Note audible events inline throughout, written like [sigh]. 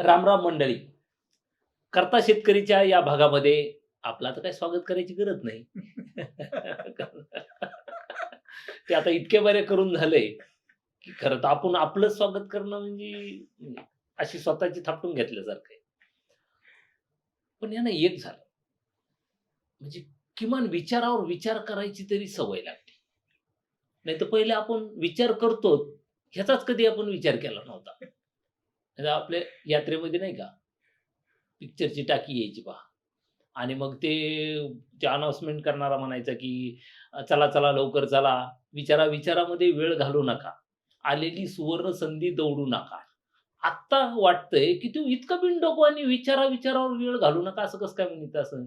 रामराम मंडळी करता शेतकरीच्या या भागामध्ये आपला आता काही स्वागत करायची गरज नाही. [laughs] ते आता इतके बरे करून झाले की खरं तर आपण आपलं स्वागत करणं म्हणजे अशी स्वतःची थापटून घेतल्यासारखं पण यानं एक झालं. म्हणजे किमान विचारावर विचार करायची तरी सवय लागली नाही तर पहिले आपण विचार करतो ह्याचाच कधी आपण विचार केला नव्हता. आपल्या यात्रेमध्ये नाही का? पिक्चरची टाकी यायची पहा. आणि मग ते ते अनाउन्समेंट करणारा म्हणायचा की चला चला लवकर चला. विचारा विचारामध्ये वेळ घालू नका. आलेली सुवर्ण संधी दौडू नका. आत्ता वाटतंय की तू इतकं बिनडोकं आणि विचारा विचारावर वेळ घालू नका असं कसं काय म्हणत असं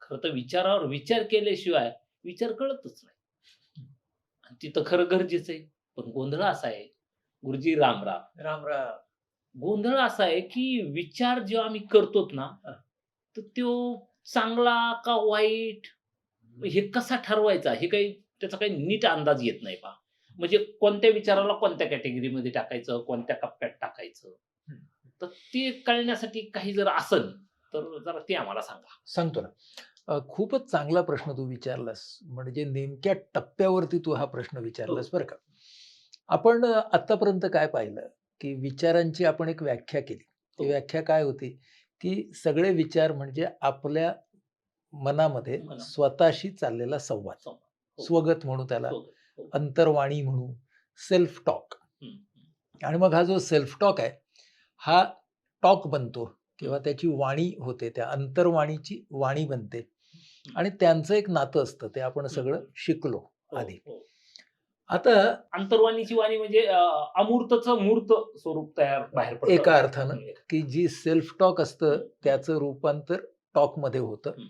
खरं तर विचारावर विचार केल्याशिवाय विचार कळतच नाही. आणि तिथं खरं गरजेचं आहे. पण गोंधळ असा आहे. गुरुजी राम राम. राम राम. गोंधळ असा आहे की विचार जेव्हा आम्ही करतोत ना तर तो चांगला का वाईट हे कसा ठरवायचा हे काही त्याचा काही नीट अंदाज येत नाही पा म्हणजे कोणत्या विचाराला कोणत्या कॅटेगरीमध्ये टाकायचं कोणत्या कप्प्यात टाकायचं? तर ते कळण्यासाठी काही जर असेल तर जरा ते आम्हाला सांगा. सांगतो ना. खूपच चांगला प्रश्न तू विचारलास. म्हणजे नेमक्या टप्प्यावरती तू हा प्रश्न विचारलास बरं का. आपण अ, आत्तापर्यंत काय पाहिलं? की विचारांची आपण एक व्याख्या केली ती हो. व्याख्या काय होती की सगळे विचार म्हणजे आपल्या मनामध्ये मना. स्वतःशी चाललेला संवाद. हो. स्वगत म्हणू त्याला हो. अंतर्वाणी म्हणू सेल्फ टॉक. आणि मग हा जो सेल्फ टॉक आहे हा टॉक बनतो किंवा त्याची वाणी होते त्या अंतर्वाणीची वाणी बनते आणि त्यांचं एक नातं असतं ते आपण सगळं शिकलो आधी. आता अंतर्वाणीची वाणी म्हणजे अमूर्तचं मूर्त स्वरूप तयार बाहेर पडतं. एका अर्थानं की जी सेल्फ टॉक असतं त्याचं रूपांतर टॉकमध्ये होतं हम्म.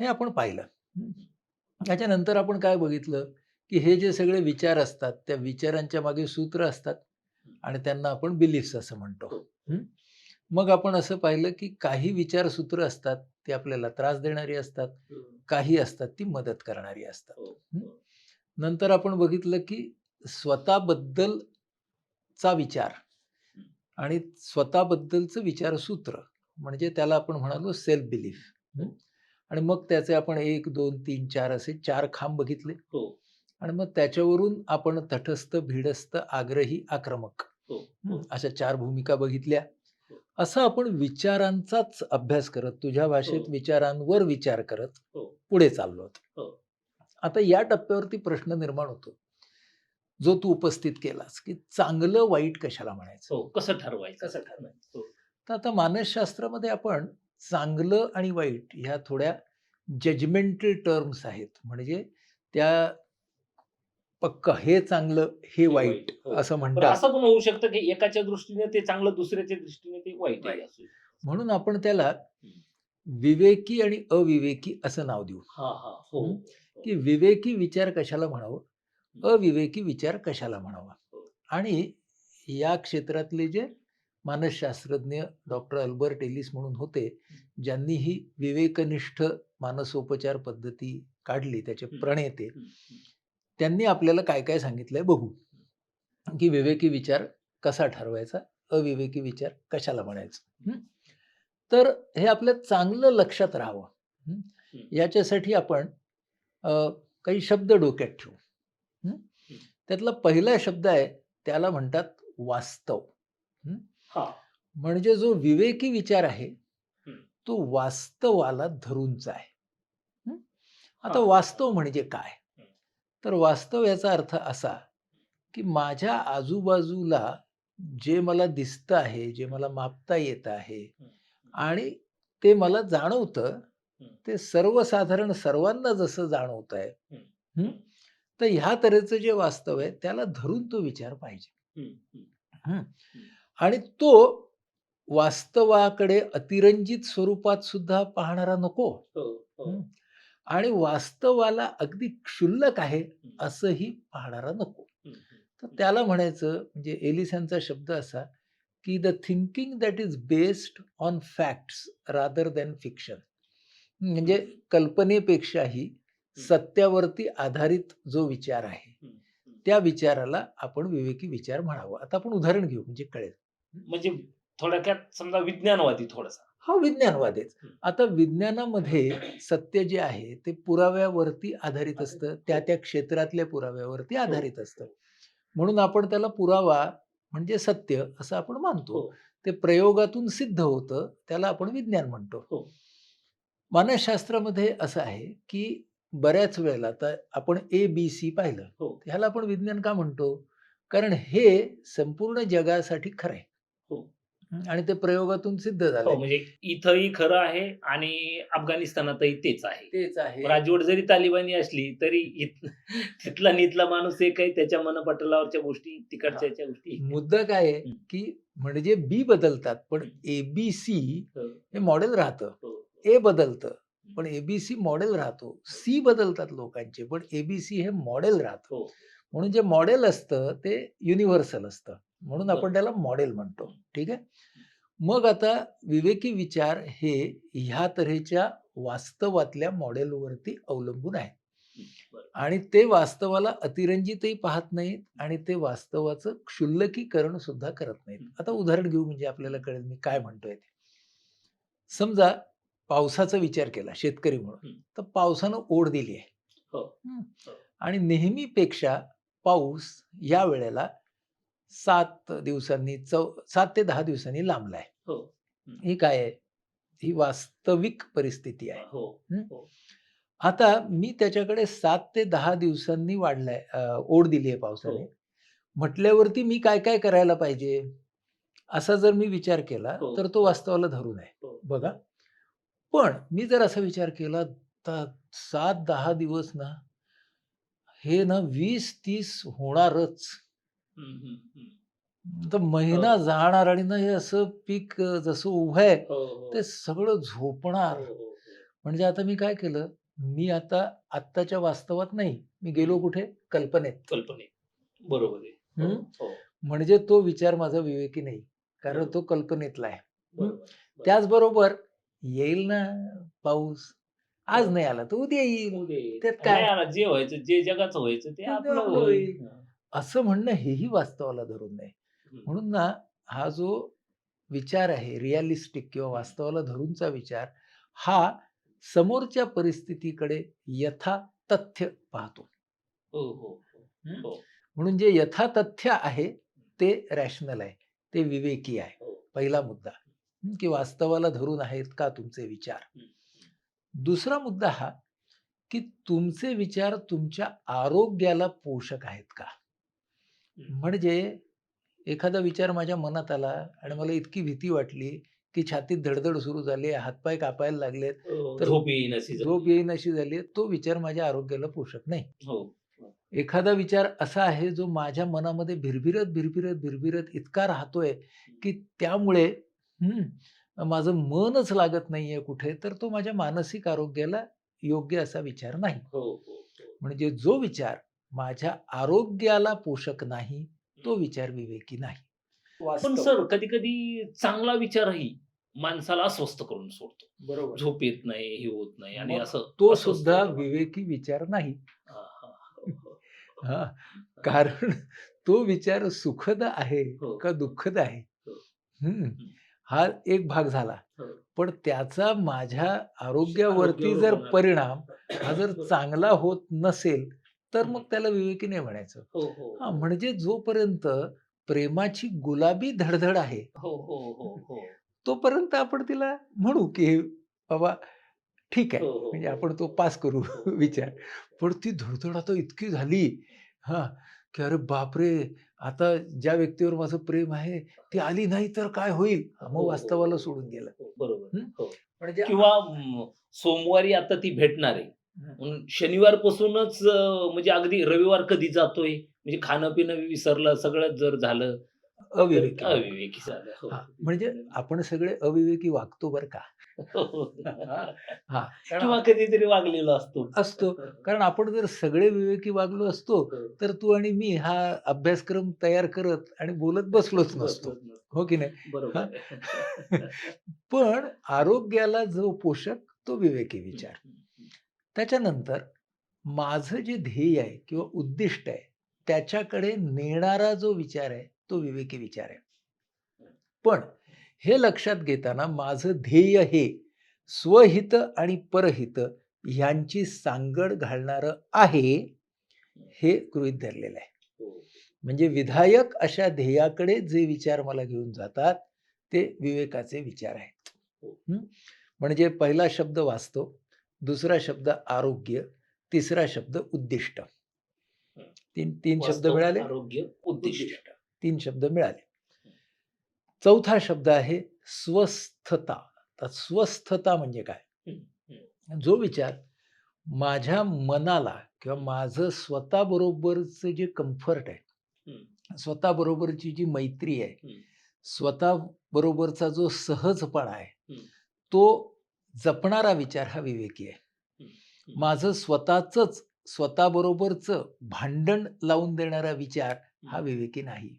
हे आपण पाहिलं. त्याच्यानंतर आपण काय बघितलं की हे जे सगळे विचार असतात त्या विचारांच्या मागे सूत्र असतात आणि त्यांना आपण बिलीफ्स असं म्हणतो हो. मग आपण असं पाहिलं की काही विचारसूत्र असतात ती आपल्याला त्रास देणारी असतात काही असतात ती मदत करणारी असतात. हो. नंतर आपण बघितलं की स्वतःबद्दलचा विचार आणि स्वतःबद्दलचं विचारसूत्र म्हणजे त्याला आपण म्हणालो सेल्फ बिलीफ आणि मग त्याचे आपण एक दोन तीन चार असे चार खांब बघितले हो. आणि मग त्याच्यावरून आपण तटस्थ भिडस्त आग्रही आक्रमक हो, अशा चार भूमिका बघितल्या हो. असं आपण विचारांचाच अभ्यास करत तुझ्या भाषेत हो. विचारांवर विचार करत. पुढे चाललो. आता या टप्प्यावरती प्रश्न निर्माण होतो जो तू उपस्थित केलास की चांगलं वाईट कशाला म्हणायचं हो कसं ठरवायचं कसं ठरवायचं? हो. तर आता मानसशास्त्रामध्ये आपण चांगलं आणि वाईट ह्या थोड्या जजमेंटल टर्म्स आहेत म्हणजे त्या पक्क हे चांगलं हे वाईट हो. असं म्हणतात असं पण होऊ शकतं की एकाच्या दृष्टीने ते चांगलं दुसऱ्याच्या दृष्टीने ते वाईट. म्हणून आपण त्याला विवेकी आणि अविवेकी असं नाव देऊ हा हा हो हं. की विवेकी विचार कशाला म्हणावं? अविवेकी विचार कशाला म्हणावा? हो. आणि या क्षेत्रातले जे मानसशास्त्रज्ञ डॉक्टर अल्बर्ट एलिस म्हणून होते ज्यांनी ही विवेकनिष्ठ मानसोपचार पद्धती काढली त्याचे. प्रणेते. त्यांनी आपल्याला काय काय सांगितलंय बघू. की विवेकी विचार कसा ठरवायचा? अविवेकी विचार कशाला म्हणायचं? तर हे आपल्या चांगलं लक्षात राहावं. याच्यासाठी आपण काही शब्द डोक्यात ठेवू. त्यातला पहिला शब्द आहे त्याला म्हणतात वास्तव म्हणजे जो विवेकी विचार आहे. तो वास्तवाला धरूनचा आहे? आता. वास्तव म्हणजे काय. तर वास्तव याचा अर्थ असा की माझ्या आजूबाजूला जे मला दिसतं आहे जे मला मापता येत आहे. आणि ते मला जाणवतं. ते सर्वसाधारण सर्वांना जसं जाणवत आहे? तर ह्या तऱ्हेचं जे वास्तव आहे त्याला धरून तो विचार पाहिजे. आणि तो वास्तवाकडे अतिरंजित स्वरूपात सुद्धा पाहणारा नको. हो, हो. आणि वास्तवाला अगदी क्षुल्लक आहे असंही पाहणारा नको. तर त्याला म्हणायचं म्हणजे एलिस यांचा शब्द असा की the thinking that is based on facts rather than fiction. म्हणजे कल्पनेपेक्षाही सत्यावरती आधारित जो विचार आहे हं, हं. त्या विचाराला आपण विवेकी विचार म्हणावं. आता आपण उदाहरण घेऊ म्हणजे कळेल. म्हणजे थोडक्यात समजा विज्ञानवादी थोडासा. हा विज्ञानवाद आहे हं. आता विज्ञानामध्ये सत्य जे आहे ते पुराव्यावरती आधारित असतं त्या त्या क्षेत्रातल्या पुराव्यावरती आधारित असतं. म्हणून आपण त्याला पुरावा म्हणजे सत्य असं आपण मानतो. हो. ते प्रयोगातून सिद्ध होतं त्याला आपण विज्ञान म्हणतो. हो. मानसशास्त्रामध्ये असं आहे की बऱ्याच वेळेला आता आपण ए बी सी पाहिलं हो. ह्याला आपण विज्ञान का म्हणतो? कारण हे संपूर्ण जगासाठी खरं आहे. हो. हं, आणि ते प्रयोगातून सिद्ध हो झालं म्हणजे इथंही खरं आहे आणि अफगाणिस्तानातही तेच आहे. तेच आहे. राजवट जरी तालिबानी असली तरी [laughs] तिथला निथला माणूस एक आहे त्याच्या मनपटलावरच्या गोष्टी तिकडच्या गोष्टी. मुद्दा काय आहे हं. की म्हणजे बी बदलतात पण हं. ए बी सी हो, हे मॉडेल राहतं. हो, ए बदलतं. पण एबीसी मॉडेल राहतो. सी बदलतात लोकांचे पण एबीसी हे मॉडेल राहतं. हो. म्हणून जे मॉडेल असतं ते युनिव्हर्सल असतं. म्हणून आपण. त्याला मॉडेल म्हणतो. ठीक आहे? मग आता विवेकी विचार हे ह्या तऱ्हेच्या वास्तवातल्या मॉडेलवरती अवलंबून आहे. आणि ते वास्तवाला अतिरंजितही पाहत नाहीत आणि ते वास्तवाचं क्षुल्लकीकरण सुद्धा करत नाहीत. आता उदाहरण घेऊ म्हणजे आपल्याला कळेल मी काय म्हणतोय ते. समजा पावसाचा विचार केला शेतकरी म्हणून. तर पावसानं ओढ दिली आहे. हो. हं. आणि नेहमीपेक्षा पाऊस या वेळेला सात दिवसांनी चौ सात ते दहा दिवसांनी लांबलाय हो. ही. काय आहे? ही वास्तविक परिस्थिती आहे. हो. आता मी त्याच्याकडे सात ते दहा दिवसांनी वाढलाय ओढ दिली आहे पावसाने. म्हटल्यावरती मी काय काय करायला पाहिजे? असा जर मी विचार केला. तर तो वास्तवाला धरून आहे. बघा. पण मी जर असा विचार केला तर सात दहा दिवस ना हे ना वीस तीस होणारच. तर महिना. जाणार आणि ना हे असं पीक अं, जसं उभं आहे हो, हो. ते सगळं झोपणार हो, हो, म्हणजे आता मी काय केलं मी आता आत्ताच्या वास्तवात नाही मी गेलो कुठे कल्पनेत कल्पने बरोबर आहे हो. हो, म्हणजे तो विचार माझा विवेकी नाही कारण बरोबर. तो कल्पनेतला आहे बरोबर, बरोबर. त्याचबरोबर येईल ना पाऊस आज हो. नाही आला तर उद्या येईल. त्यात काय? नाही आला, जे व्हायचं जे जगाचं व्हायचं ते आपलं होईल. असं म्हणणं हेही वास्तवाला धरून नाही. म्हणून ना हा जो विचार आहे रिअलिस्टिक किंवा वास्तवाला धरूनचा विचार हा समोरच्या परिस्थितीकडे यथा तथ्य पाहतो हो हो म्हणून जे यथातथ्य आहे ते रॅशनल आहे ते विवेकी आहे. पहिला मुद्दा की वास्तवाला धरून आहेत का तुमचे विचार? हं. दुसरा मुद्दा हा की तुमचे विचार तुमच्या आरोग्याला पोषक आहेत का? हं. म्हणजे एखादा विचार माझ्या मनात आला आणि मला इतकी भीती वाटली की छातीत धडधड सुरू झाली हातपाय कापायला लागलेत हो, तर झोप येईन अशी झाली तो विचार माझ्या आरोग्याला पोषक नाही. हो एखादा विचार असा आहे जो माझ्या मनामध्ये भिरभिरत भिरभिरत भिरभिरत इतका राहतोय की त्यामुळे हं, माझं मनच लागत नाहीये कुठे तर तो माझ्या मानसिक आरोग्याला योग्य असा विचार नाही हो हो हो. म्हणजे जो विचार माझ्या आरोग्याला पोषक नाही तो विचार विवेकी नाही पण वास्तव. सर कधी कधी चांगला विचारही माणसाला अस्वस्थ करून सोडतो बरोबर झोप येत नाही हे होत नाही आणि मग असं तो अस्वस्थ सुद्धा होतं. विवेकी विचार नाही हा, हा, हो, हो. [laughs] हा कारण तो विचार सुखद आहे हो. का दुःखद आहे हो. हम्म. हा एक भाग झाला हो. पण त्याचा माझ्या आरोग्यावरती आरोग्यावर जर. परिणाम हा जर. चांगला होत नसेल तर मग त्याला विवेकी नाही म्हणायचं हो हो हा म्हणजे जोपर्यंत प्रेमाची गुलाबी धडधड आहे हो हो हो हो तोपर्यंत आपण तिला म्हणू की बाबा ठीक आहे म्हणजे. आपण तो पास करू. विचार पण ती धडधड आता इतकी झाली हा की अरे बापरे! आता ज्या व्यक्तीवर माझं प्रेम आहे ती आली नाही तर काय होईल? हा, हो, मग हो, वास्तवाला. सोडून गेलं. हो, बरोबर. म्हणजे किंवा सोमवारी आता ती भेटणार आहे. म्हणून शनिवारपासूनच अं, म्हणजे अगदी रविवार कधी जातोय? म्हणजे खाणं पिणं विसरलं सगळं जर झालं अविवेकी अविवेकी झालं हो. म्हणजे आपण सगळे अविवेकी वागतो बर का? हो, हो. किंवा कधीतरी वागलेलो असतो. असतो. कारण आपण जर सगळे विवेकी वागलो असतो हो. तर तू आणि मी हा अभ्यासक्रम तयार करत आणि बोलत बसलोच नसतो. हो की नाही? बरोबर आहे. पण आरोग्याला जो पोषक तो विवेकी विचार. त्याच्यानंतर माझं जे ध्येय आहे किंवा उद्दिष्ट आहे त्याच्याकडे नेणारा जो विचार आहे तो विवेकी विचार आहे. पण हे लक्षात घेताना माझं ध्येय हे स्वहित आणि परहित ह्यांची सांगड घालणारं आहे हे गृहीत धरलेलं आहे. हो. म्हणजे विधायक अशा ध्येयाकडे जे विचार मला घेऊन जातात ते विवेकाचे विचार आहेत. हो. म्हणजे पहिला शब्द वास्तव दुसरा शब्द आरोग्य तिसरा शब्द उद्दिष्ट. तीन तीन शब्द मिळाले? आरोग्य उद्दिष्ट. तीन शब्द मिळाले चौथा शब्द आहे स्वस्थता तर स्वस्थता म्हणजे काय जो विचार माझ्या मनाला किंवा माझं स्वतःबरोबरचं जे कम्फर्ट आहे स्वतःबरोबरची जी मैत्री आहे. स्वतःबरोबरचा जो सहजपणा आहे. तो जपणारा विचार हा विवेकी आहे. माझं स्वतःच स्वतःबरोबरचं भांडण लावून देणारा विचार हा विवेकी नाही.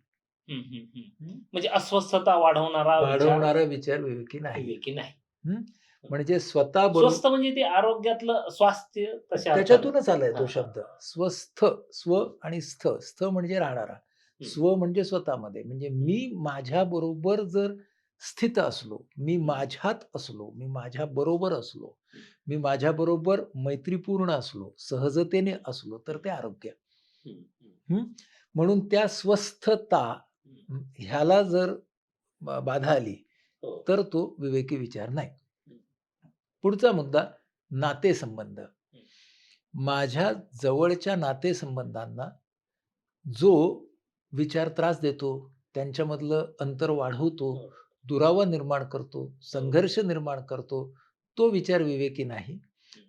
म्हणजे अस्वस्थता वाढवणारा वाढवणारा विचार विवेकी नाही. विवेकी नाही. म्हणजे स्वतःबरोबर स्वस्त म्हणजे ते आरोग्यातलं स्वास्थ्य त्याच्यातूनच आलाय तो शब्द. स्वस्थ स्व आणि स्थ. स्थ म्हणजे राहणारा. स्व म्हणजे स्वतःमध्ये. म्हणजे मी माझ्या बरोबर जर स्थित असलो मी माझ्यात असलो मी माझ्या बरोबर असलो मी माझ्या बरोबर मैत्रीपूर्ण असलो सहजतेने असलो तर ते आरोग्य. म्हणून त्या स्वस्थता. ह्याला जर बाधा आली हो. तर तो विवेकी विचार नाही. पुढचा मुद्दा नातेसंबंध. माझ्या जवळच्या नातेसंबंधांना जो विचार त्रास देतो त्यांच्यामधलं अंतर वाढवतो हो. दुरावा निर्माण करतो संघर्ष निर्माण करतो तो विचार विवेकी नाही.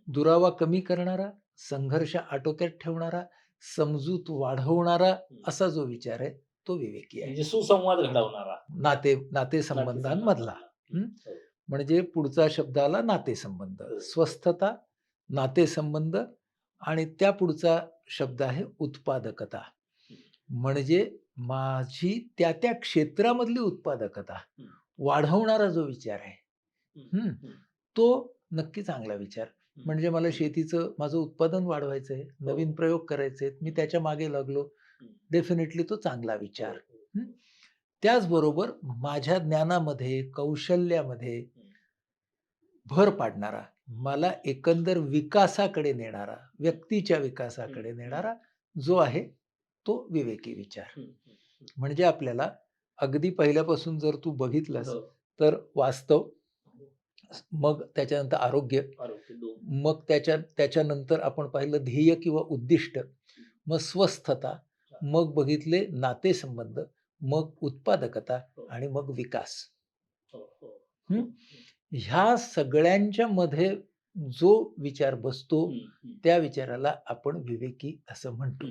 दुरावा कमी करणारा संघर्ष आटोक्यात ठेवणारा समजूत वाढवणारा असा जो विचार आहे तो विवेकी आहे. म्हणजे सुसंवाद घडवणारा. नाते नातेसंबंधांमधला. हं? हो. म्हणजे पुढचा शब्द आला नातेसंबंध. हो. स्वस्थता नातेसंबंध आणि त्या पुढचा शब्द आहे उत्पादकता. म्हणजे माझी त्या त्या क्षेत्रामधली उत्पादकता. हं. वाढवणारा जो विचार आहे. हं. तो नक्की चांगला विचार. म्हणजे मला शेतीचं माझं उत्पादन वाढवायचं आहे नवीन प्रयोग करायचे आहेत मी त्याच्यामागे लागलो. हं. डेफिनेटली तो चांगला विचार हो, त्याचबरोबर माझ्या ज्ञानामध्ये कौशल्यामध्ये भर पाडणारा मला एकंदर विकासाकडे नेणारा व्यक्तीच्या विकासाकडे. नेणारा जो आहे तो विवेकी विचार. म्हणजे आपल्याला अगदी पहिल्यापासून जर तू बघितलंस हो. तर वास्तव मग त्याच्यानंतर आरोग्य. मग त्याच्या त्याच्यानंतर आपण पाहिलं ध्येय किंवा उद्दिष्ट मग स्वस्थता मग बघितले नातेसंबंध मग उत्पादकता आणि मग विकास. हो, हो. ह्या सगळ्यांच्या मध्ये जो विचार बसतो. त्या विचाराला आपण विवेकी असं म्हणतो.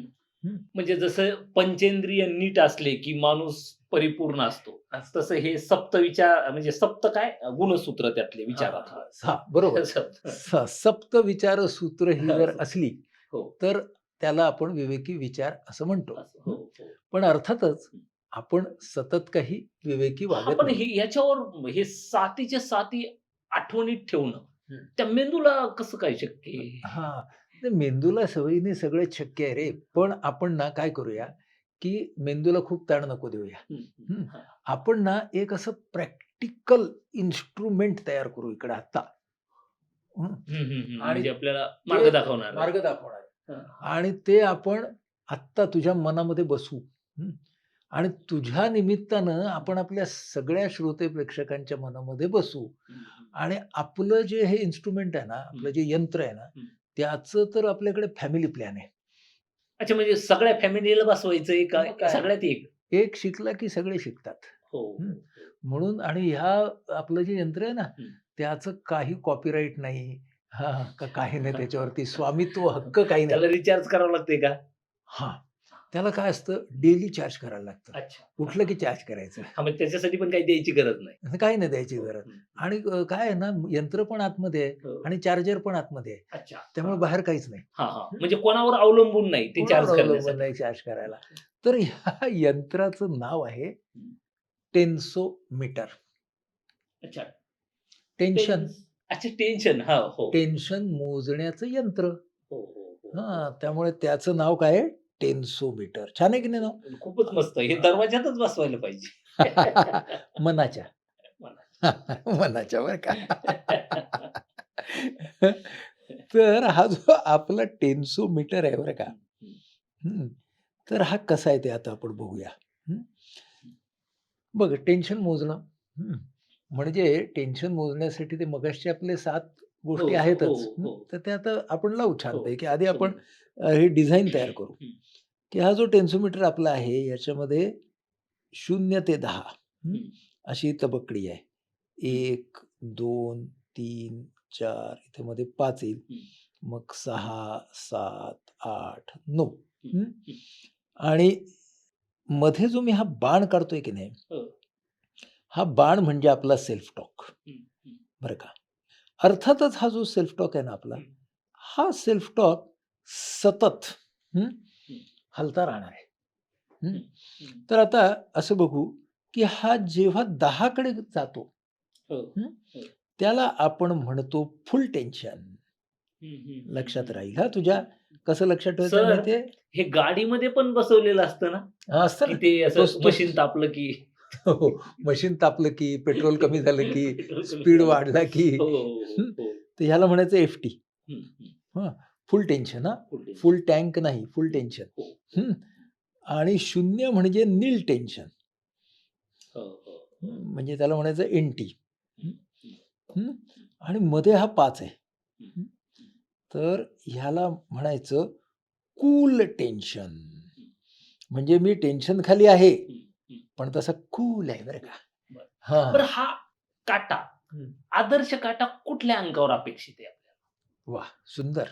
म्हणजे जसं पंचेंद्रिय नीट असले की माणूस परिपूर्ण असतो तसं हे सप्त विचार म्हणजे सप्त काय? गुणसूत्र त्यातले विचारात हा बरोबर. [laughs] सप्त. विचार सूत्र ही जर असली हो. तर त्याला आपण विवेकी विचार असं म्हणतो हो, हो. पण अर्थातच आपण सतत काही विवेकी वागत पण नाही. याच्यावर हे सातीच्या साती आठवणीत ठेवणं. त्या मेंदूला कसं काय शक्य? हा मेंदूला सवयीने सगळं शक्य आहे रे पण आपण ना काय करूया की मेंदूला खूप ताण नको देऊया. आपण ना एक असं प्रॅक्टिकल इन्स्ट्रुमेंट तयार करू इकडे आता. आणि म्हणजे आपल्याला मार्ग दाखवणार मार्ग दाखवणार. आणि ते आपण आत्ता तुझ्या मनामध्ये बसू? आणि तुझ्या निमित्तानं आपण आपल्या सगळ्या श्रोते प्रेक्षकांच्या मनामध्ये बसू. आणि आपलं जे हे इन्स्ट्रुमेंट आहे ना आपलं जे यंत्र आहे ना. त्याचं तर आपल्याकडे फॅमिली प्लॅन आहे. अच्छा म्हणजे सगळ्या फॅमिलीला बसवायचंय का? सगळ्यात एक? एक शिकला की सगळे शिकतात. हो. म्हणून आणि ह्या आपलं जे यंत्र आहे ना. त्याचं काही कॉपीराईट नाही. हा का काही नाही [laughs] त्याच्यावरती स्वामित्व हक्क काही नाही. त्याला रिचार्ज करावं लागते का? हा त्याला काय असतं डेली चार्ज करायला लागतं. अच्छा. उठलं की चार्ज करायचं. हा मग त्याच्यासाठी पण काही द्यायची गरज नाही. काही नाही द्यायची गरज. हम्म. आणि अ, काय आहे ना यंत्र पण आतमध्ये आहे हो. आणि चार्जर पण आतमध्ये आहे. अच्छा. त्यामुळे बाहेर काहीच नाही. हा हा. म्हणजे कोणावर अवलंबून नाही ते चार्ज कोणावर अवलंबून करण्यासाठी. नाही चार्ज करायला. तर ह्या यंत्राचं नाव आहे टेन्सोमीटर अच्छा. टेन्शन टेन्स- अच्छा टेन्शन हा हो टेन्शन मोजण्याचं यंत्र हो, हो, हो. हा त्यामुळे त्याचं नाव काय आहे टेन्सोमीटर छान आहे की नाही नाव खूपच मस्त हे दरवाजातच बसवायला पाहिजे [laughs] मनाच्या [laughs] मनाच्या बरं का. तर हा जो आपला टेन्सोमीटर आहे बरं का. हं. तर हा कसा आहे ते आता आपण बघूया. हं. बघ टेन्शन मोजणं. हं. म्हणजे टेन्शन मोजण्यासाठी ते मगाशचे आपले 7 हो, गोष्टी हो, आहेतच. हं. हो. तर ते आता आपण लावू हो. छानपैकी. आधी आपण. अ, हे डिझाइन तयार करू. की हा जो टेन्सोमीटर आपला आहे याच्यामध्ये 0 ते 10 हं. हं. अशी तबकडी आहे. 1, 2, 3, 4 इथे मध्ये 5 येईल. मग 6, 7, 8, 9 हं, हं. हं. आणि मध्ये जो मी हा बाण काढतोय की नाही. हो. हा बाण म्हणजे आपला सेल्फ टॉक. बरं का. अर्थातच हा जो सेल्फ टॉक आहे ना आपला, हं. सेल्फ टॉक सतत. हलता राहणार आहे. तर आता असं बघू की हा जेव्हा 10 कडे जातो. हो, हं. त्याला आपण म्हणतो फुल टेन्शन. लक्षात. राहील हां तुझ्या. कसं लक्षात ठेवायचं? हे गाडीमध्ये पण बसवलेलं असतं ना? असतं. ते असं मशीन तापलं की हो, हो. मशीन तापलं की, पेट्रोल [laughs] कमी झालं की, स्पीड. वाढला की हो, हो. तर ह्याला म्हणायचं एफ-टी. हं, हं. हां. फुल टेन्शन हां. फुल टँक नाही, फुल टेन्शन. आणि 0 म्हणजे नील टेन्शन. म्हणजे त्याला म्हणायचं एन-टी. हं. हं. आणि मध्ये हा 5 आहे. तर ह्याला म्हणायचं कूल टेन्शन. म्हणजे मी टेन्शन खाली आहे. पण तसा कूल आहे बरं का. बरं. हां. बरं हा काटा. आदर्श काटा कुठल्या अंकावर अपेक्षित आहे आपल्याला? वाह! सुंदर.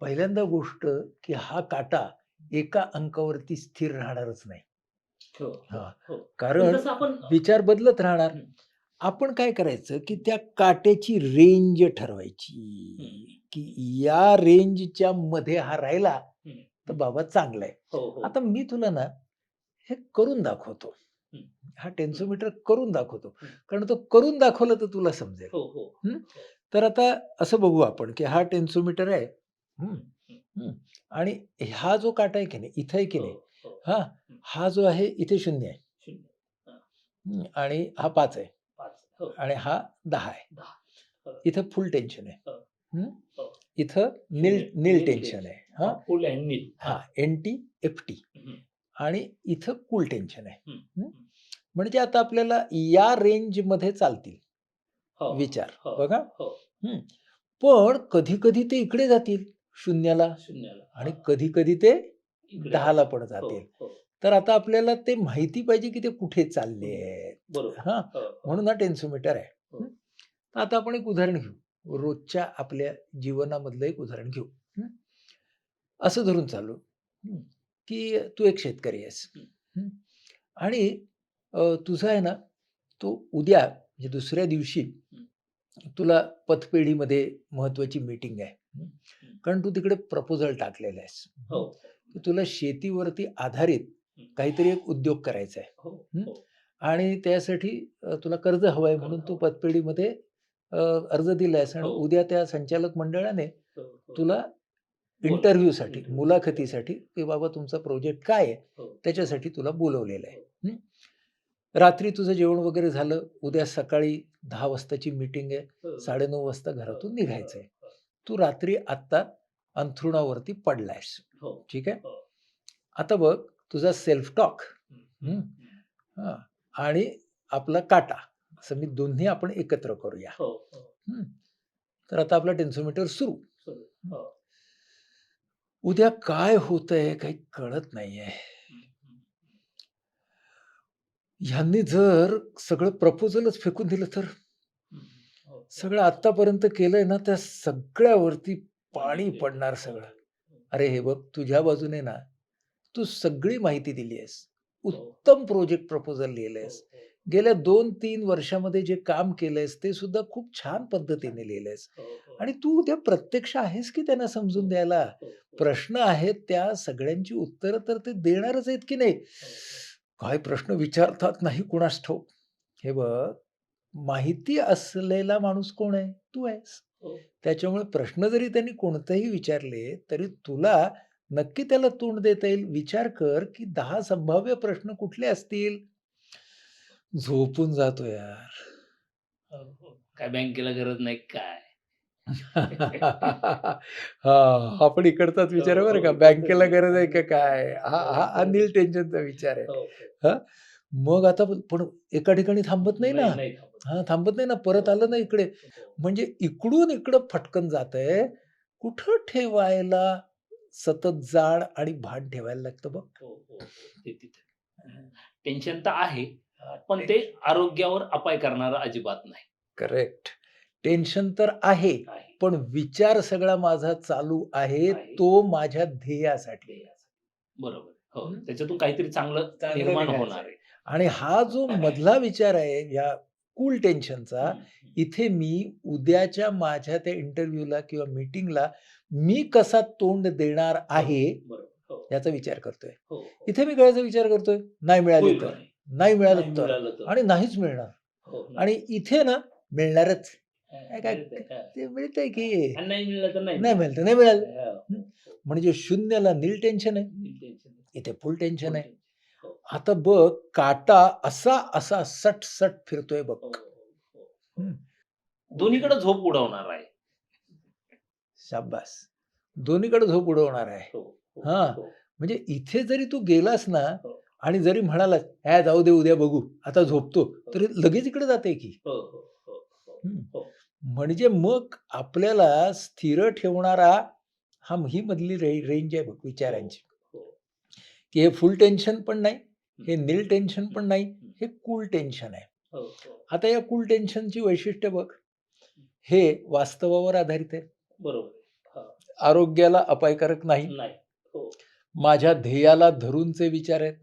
पहिल्यांदा गोष्ट की हा काटा एका अंकावरती स्थिर राहणारच नाही. हो, हो. पण कारण आपण विचार बदलत राहणार. आपण काय करायचं की त्या काट्याची रेंज. ठरवायची. की या रेंजच्या मध्ये हा राहिला तर. बाबा चांगला आहे. हो, हो. आता मी तुला ना हे करून दाखवतो. हं. टेन्सोमीटर करून दाखवतो. कारण तो करून दाखवलं तर तुला समजेल. हो, हो, हं. तर आता असं बघू आपण की हा टेन्सोमीटर आहे. आणि हा जो काटा आहे की नाही, इथं आहे की हो, नाही. हो. हां. जो आहे इथे 0 आहे. 0. आणि हा 5 आहे. 5. हो. आणि हा 10 आहे. 10. इथं फुल टेन्शन आहे. इथं नील नील टेन्शन. आहे. हां. फुल. हां. हां. N T, F T. हं. आणि इथं कूल टेन्शन आहे. म्हणजे आता आपल्याला या रेंजमध्ये चालतील हो, विचार. हो, बघा. हो. पण कधी-कधी ते इकडे जातील 0ला शून्याला. आणि हां. कधी-कधी ते 10ला पण जातील. तर आता आपल्याला ते माहिती पाहिजे की ते कुठे चालले. आहेत. हां. म्हणून हा टेन्सोमीटर आहे. आता आपण एक उदाहरण घेऊ. रोजच्या आपल्या जीवनामधलं एक उदाहरण घेऊ. असं धरून चालू की तू एक शेतकरी आहेस. आणि तुझा आहे ना, तो उद्या म्हणजे दुसऱ्या दिवशी. तुला पतपेढीमध्ये महत्त्वाची मीटिंग आहे. कारण तू तिकडे प्रपोजल टाकलेला आहेस. की तुला शेतीवरती आधारित. काहीतरी एक उद्योग करायचा आहे. हो, हं. आणि त्यासाठी तुला कर्ज हवं आहे म्हणून तू. पतपेढीमध्ये अर्ज दिलायस आणि. उद्या त्या संचालक मंडळाने. तुला. इंटरव्ह्यूसाठी, इंटरव्ह्यू. मुलाखतीसाठी की बाबा तुमचा प्रोजेक्ट काय आहे? हो. त्याच्यासाठी तुला बोलावलेलं आहे. हो. रात्री तुझं जेवण वगैरे झालं. उद्या सकाळी 10 वाजताची मीटिंग आहे. हो. 9:30 वाजता घरातून निघायचं आहे. तू रात्री आत्ता अंथरुणावरती पडलायस. ठीक आहे. आता बघ तुझा सेल्फ टॉक. आणि आपला काटा असं मी दोन्ही आपण एकत्र करूया. तर आता आपला टेन्सोमीटर सुरू. उद्या काय होतंय काही कळत नाहीये. ह्यांनी जर सगळं प्रपोजलच फेकून दिलं तर? सगळं आत्तापर्यंत केलंय ना, त्या सगळ्यावरती पाणी पडणार हो, सगळं. अरे हे बघ तुझ्या बाजूने ना, तू सगळी माहिती दिली आहेस. हो. उत्तम प्रोजेक्ट प्रपोजल लिहिलंयस. गेल्या 2-3 वर्षामध्ये जे काम केलंयस ते सुद्धा खूप छान पद्धतीने लिहिलंयस. हो, हो. आणि तू उद्या प्रत्यक्ष आहेस की त्यांना समजून द्यायला. हो. प्रश्न आहेत त्या सगळ्यांची उत्तरं तर ते देणारच आहेत की नाही. काय प्रश्न विचारतात नाही कुणास ठाऊक. हे बघ, माहिती असलेला माणूस कोण आहे? तू आहेस. त्याच्यामुळे प्रश्न जरी त्यांनी कोणतेही विचारले, तरी तुला नक्की त्याला तोंड देता येईल. विचार कर, की 10 संभाव्य प्रश्न कुठले असतील? झोपून जातो यार. काय बँकेला गरज नाही काय? हा हा पण इकडचाच विचार आहे बरं का. बँकेला गरज आहे का काय? हा हा हा नील टेन्शनचा विचार आहे. हो, मग आता पण- पण एका ठिकाणी थांबत नाही ना? नाही थांबत. हा थांबत नाही ना? परत आलं ना इकडे. हो, म्हणजे इकडून इकडं फटकन जात आहे कुठं ठेवायला सतत जाड आणि भान ठेवायला लागतं बघ. हो, हो, हो. ते तिथे. टेन्शन तर आहे. पण ते आरोग्यावर अपाय करणारं अजिबात नाही करेक्ट टेन्शन तर आहे आहे. पण विचार सगळा माझा चालू आहे आहे. तो माझ्या ध्येयासाठी बरोबर हो हम्म. त्याच्यातून काहीतरी चांगलं चांगलं निर्माण निघायचं. होणार आहे आणि हा जो मधला विचार आहे या कूल टेन्शनचा हम्म. इथे मी उद्याच्या माझ्या त्या इंटरव्ह्यूला किंवा मीटिंगला मी कसा तोंड देणार आहे बरोबर हो, याचा विचार करतोय हो, हो. इथे मी कळायचा विचार करतोय नाही मिळाली होईल तर का नाही? नाही नाही मिळालं तर. आणि नाहीच मिळणार हो. आणि इथे ना मिळणारच काय-. ते मिळतंय की नाही मिळालं तर नाही नाही मिळतं नाही मिळालं हा. म्हणजे शून्याला नील टेन्शन आहे. इथे फुल टेन्शन आहे हो, आता बघ काटा असा असा सट सट फिरतोय बघ. दोन्हीकडे झोप उडवणार आहे शाबास दोन्हीकडे झोप उडवणार आहे हो. म्हणजे इथे जरी तू गेलास ना. आणि जरी म्हणालास ह्या जाऊ दे उद्या बघू आता झोपतो तरी लगेच इकडे जाते की हो, हो, हो, हो. हो. म्हणजे मग आपल्याला स्थिर ठेवणारा हा ही मधली रे रेंज आहे बघ विचारांची हो. की हे फुल टेन्शन पण नाही हे नील टेन्शन पण नाही हे कूल टेन्शन आहे हो, हो. आता या कूल टेन्शनची वैशिष्ट्य बघ हे वास्तवावर आधारित आहे बरोबर. हा. आरोग्याला अपायकारक नाही हो माझ्या ध्येयाला धरूनचे विचार आहेत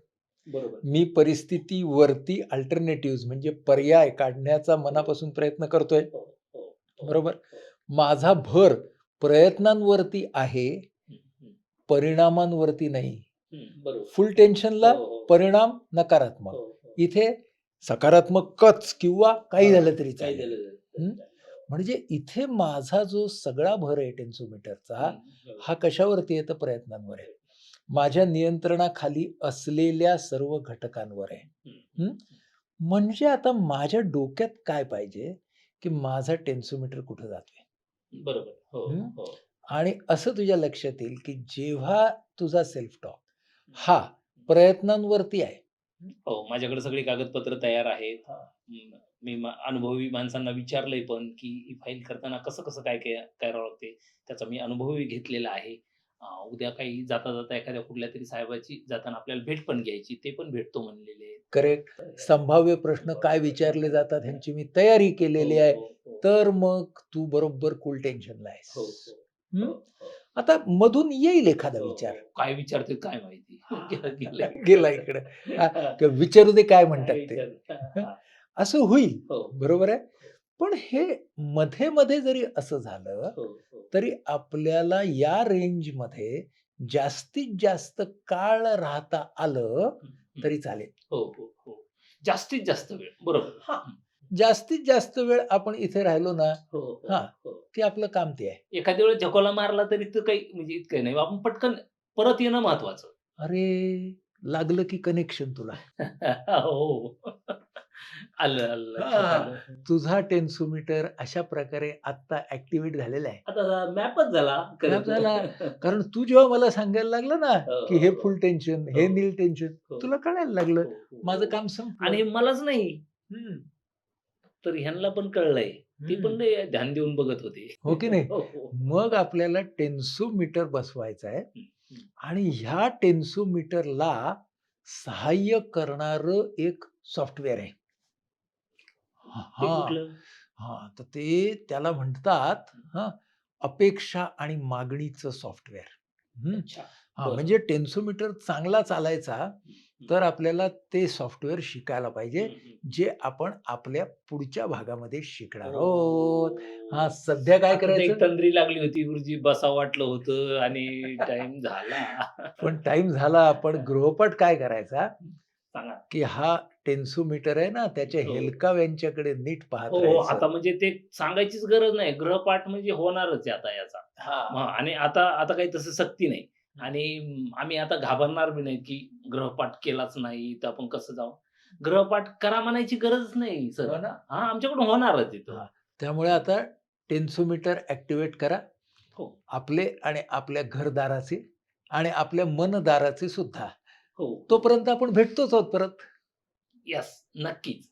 मी परिस्थितीवरती अल्टरनेटिव्ह म्हणजे पर्याय काढण्याचा मनापासून प्रयत्न करतोय. हो, हो, हो. बरोबर. माझा भर प्रयत्नांवरती आहे परिणामांवरती नाही. फुल टेन्शनला. परिणाम नकारात्मक. इथे सकारात्मकच किंवा काही झालं तरी चालेल. म्हणजे इथे माझा जो सगळा भर आहे टेन्सोमीटरचा हा कशावरती आहे तर प्रयत्नांवर आहे. माझ्या नियंत्रणाखाली असलेल्या सर्व घटकांवर आहे. म्हणजे आता माझ्या डोक्यात काय पाहिजे की माझा टेन्सोमीटर कुठं जातोय? बरोबर. हो. हो. आणि असं तुझ्या लक्षात येईल की जेव्हा तुझा सेल्फ टॉक हा प्रयत्नांवरती आहे. हो माझ्याकडे सगळी कागदपत्र तयार आहेत. मी अनुभवी माणसांना विचारलंय पण की फाईल करताना कसं कसं काय काय करावं लागते? त्याचा मी अनुभवही घेतलेला आहे. उद्या काही जाता जाता एखाद्या कुठल्या तरी साहेबाची जाताना आपल्याला भेट पण घ्यायची ते पण भेटतो म्हणलेले. करेक्ट संभाव्य प्रश्न काय विचारले जातात ह्यांची मी तयारी केलेली आहे. हो, हो, तर मग तू बरोबर कुल टेन्शनला आहेस. हो, हो, हम्म? हो, हो, आता मधून येईल एखादा हो, विचार. हो. काय विचारते काय माहिती? [laughs] गेलं- इकडे. विचारू दे काय म्हणतात ते. हा, असं होईल. हो, बरोबर आहे? पण हे मध्ये मध्ये जरी असं झालं हो, हो. तरी आपल्याला या रेंजमध्ये जास्तीत जास्त काळ राहता आलं तरी चालेल. हो हो हो. जास्तीत जास्त वेळ. बरोबर. जास्तीत जास्त वेळ आपण इथे राहिलो ना हो हो, हा. हो. की आपलं काम ते आहे. एखाद्या वेळेस झकोला मारला तरी तर काही म्हणजे इतकं नाही. आपण पटकन परत येणं महत्वाचं. अरे लागलं की कनेक्शन तुला. [laughs] हो. आलं आलं हा. तुझा टेन्सोमीटर अशा प्रकारे आता ऍक्टिव्हेट झालेला आहे आता मॅपच झाला खरं Map तर. झाला. [laughs] कारण तू जेव्हा मला सांगायला लागलं ना हो, की हे हो, फुल टेन्शन हे हो. नील टेन्शन हो. तुला कळायला हो, लागलं हो, माझं हो. काम संपलं आणि मलाच नाही हम्म. तर ह्यांना पण कळलंय ते पण ध्यान देऊन बघत होते हो की नाही हो, हो. मग आपल्याला टेन्सोमीटर बसवायचा आहे. आणि ह्या टेन्सोमीटरला सहाय्य करणार एक सॉफ्टवेअर आहे ते हा कुठलं? हा तर ते त्याला म्हणतात हा अपेक्षा आणि मागणीचं सॉफ्टवेअर हम्म. अच्छा. हा बरं. म्हणजे टेन्सोमीटर चांगला चालायचा. तर आपल्याला ते सॉफ्टवेअर शिकायला पाहिजे हम्म, हम्म. जे आपण आपल्या पुढच्या भागामध्ये शिकणार हो. आहोत हा सध्या काय आता ते एक करायचं तंद्री लागली होती गुरुजी बसा वाटलं होतं आणि टाइम झाला पण टाइम झाला आपण [laughs] गृहपाठ काय करायचा सांगा की हा टेन्सोमीटर आहे ना त्याच्या हो. हेलकाव यांच्याकडे नीट पाहत हो हो राहायचं. आता म्हणजे ते सांगायचीच गरज नाही. ग्रहपाठ म्हणजे होणारच आहे आता याचा. हा. हा, आणि आता आता काही तसं सक्ती नाही. आणि म, आम्ही आता घाबरणार बी नाही की ग्रहपाठ केलाच नाही तर आपण कसं जाऊ? ग्रहपाठ करा म्हणायची गरज नाही हो सर ना. हा आमच्याकडून होणारच तिथं हा. त्यामुळे आता टेन्सोमीटर ऍक्टिव्हेट करा. हो. आपले आणि आपल्या घरदाराचे आणि आपल्या मनदाराचे सुद्धा. हो. तोपर्यंत आपण भेटतोच आहोत परत. यस नक्कीच.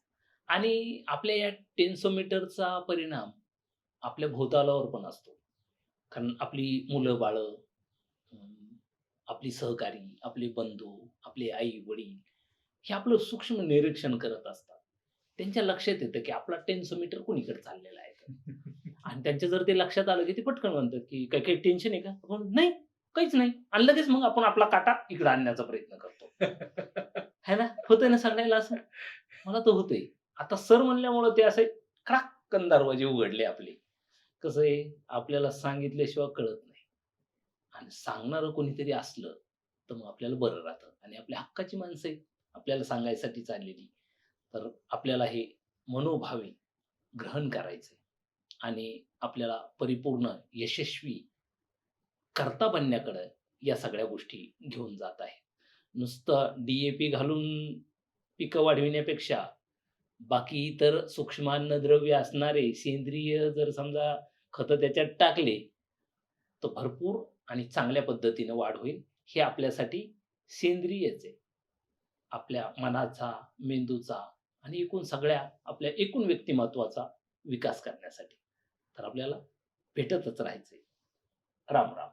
आणि आपल्या या टेन्सोमीटरचा परिणाम आपल्या भोवतालावर पण असतो. कारण आपली मुलं बाळं आपली सहकारी आपले बंधू आपले आई वडील हे आपलं सूक्ष्म निरीक्षण करत असतात. त्यांच्या लक्षात येतं की आपला टेन्सोमीटर कोणीकडे चाललेला आहे? [laughs] आणि त्यांच्या जर ते लक्षात आलं की ते पटकन म्हणतात की काही काही टेन्शन आहे का? आपण नाही काहीच नाही. आणि लगेच मग आपण आपला काटा इकडे आणण्याचा प्रयत्न करतो. [laughs] है ना? होतंय ना सांगायला असं? मला तर होतंय. आता सर म्हणल्यामुळं ते असे क्राक्कन दरवाजे उघडले आपले. कसं आहे? आपल्याला सांगितल्याशिवाय कळत नाही. आणि सांगणारं कोणीतरी असलं तर मग आपल्याला बरं राहतं. आणि आपल्या हक्काची माणसं आहेत. आपल्याला सांगायसाठी चाललेली. तर आपल्याला हे मनोभावे ग्रहण करायचंय. आणि आपल्याला परिपूर्ण यशस्वी करता बनण्याकडं या सगळ्या गोष्टी घेऊन जात आहे. नुसतं डी ए पी घालून पिकं वाढविण्यापेक्षा बाकी इतर सूक्ष्मान्नद्रव्य असणारे सेंद्रिय जर समजा खतं त्याच्यात टाकले तर भरपूर आणि चांगल्या पद्धतीनं वाढ होईल. हे आपल्यासाठी सेंद्रियच आहे. आपल्या मनाचा मेंदूचा आणि एकूण सगळ्या आपल्या एकूण व्यक्तिमत्वाचा विकास करण्यासाठी. तर आपल्याला भेटतच राहायचंय. राम राम.